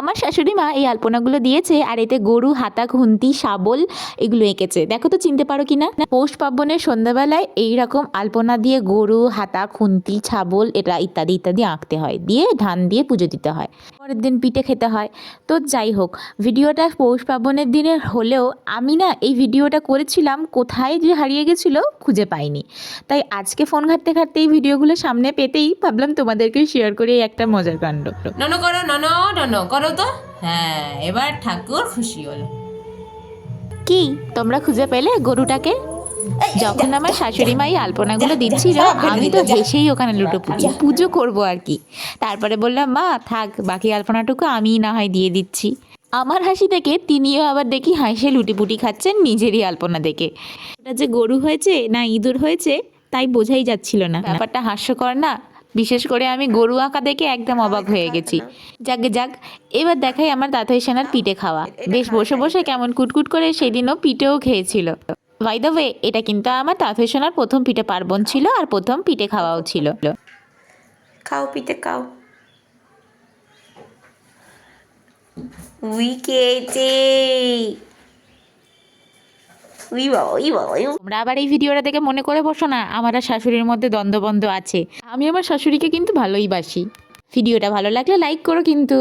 আমার শাশুড়ি মা এই আলপনাগুলো দিয়েছে আর এতে গরু হাতা খুন্তি শাবল এগুলো এঁকেছে। দেখো তো চিনতে পারো কিনা? পৌষ পার্বণের সন্ধ্যাবেলায় এইরকম আলপনা দিয়ে গরু হাতা খুন্তি ছাবল এটা ইত্যাদি ইত্যাদি আঁকতে হয়। দিয়ে ধান দিয়ে পুজো দিতে হয়। পরের দিন পিঠে খেতে হয়। তো যাই হোক, ভিডিওটা পৌষ পার্বণের দিনের হলেও আমি না এই ভিডিওটা করেছিলাম কোথায় যে হারিয়ে গেছিল খুঁজে পাইনি। তাই আজকে ফোন ঘাটতে ঘাটতে এই ভিডিওগুলো সামনে পেতেই ভাবলাম তোমাদেরকে শেয়ার করে একটা মজার কাণ্ড নন করো, ননো ননো করো। তো? হ্যাঁ এবার ঠাকুর খুশি হলো। কি তোমরা খুঁজে পেলে গরুটাকে? যখন আমার শাশুড়ি মাই আলপনাগুলো দিচ্ছিল আমি তো হেসেই ওখানে লুটোপুটি পুজো পুজো করব আর কি। তারপরে বললাম মা থাক বাকি আলপনাটুকু আমিই না হয় দিয়ে দিচ্ছি। আমার হাসি দেখে তিনিও আবার দেখি হাসে লুটিপুটি খাচ্ছেন নিজেরই আলপনা দেখে। এটা যে গরু হয়েছে না ইঁদুর হয়েছে তাই বোঝাই যাচ্ছিল না। ব্যাপারটা হাস্যকর না? বিশেষ করে আমি গরু আঁকা দেখে একদম অবাক হয়ে গেছি। যাকে যাক এবার দেখাই আমার তাঁতই সেনার পিঠে খাওয়া। বেশ বসে বসে কেমন কুটকুট করে সেদিনও পিঠেও খেয়েছিল। বাই দ্য ওয়ে এটা কিন্তু আমার তাঁতই সোনার প্রথম পিঠে পার্বণ ছিল আর প্রথম পিঠে খাওয়াও ছিল। খাও পিঠে খাও। উই খেয়েছে উই বাবা উই বাবা উই বাবা। তোমরা আবার এই ভিডিওটা দেখে মনে করে বসো না, আমার শাশুড়ির মধ্যে দ্বন্দ্ব আছে। আমি আমার শাশুড়িকে কিন্তু ভালোই বাসি। ভিডিওটা ভালো লাগলে লাইক করো কিন্তু।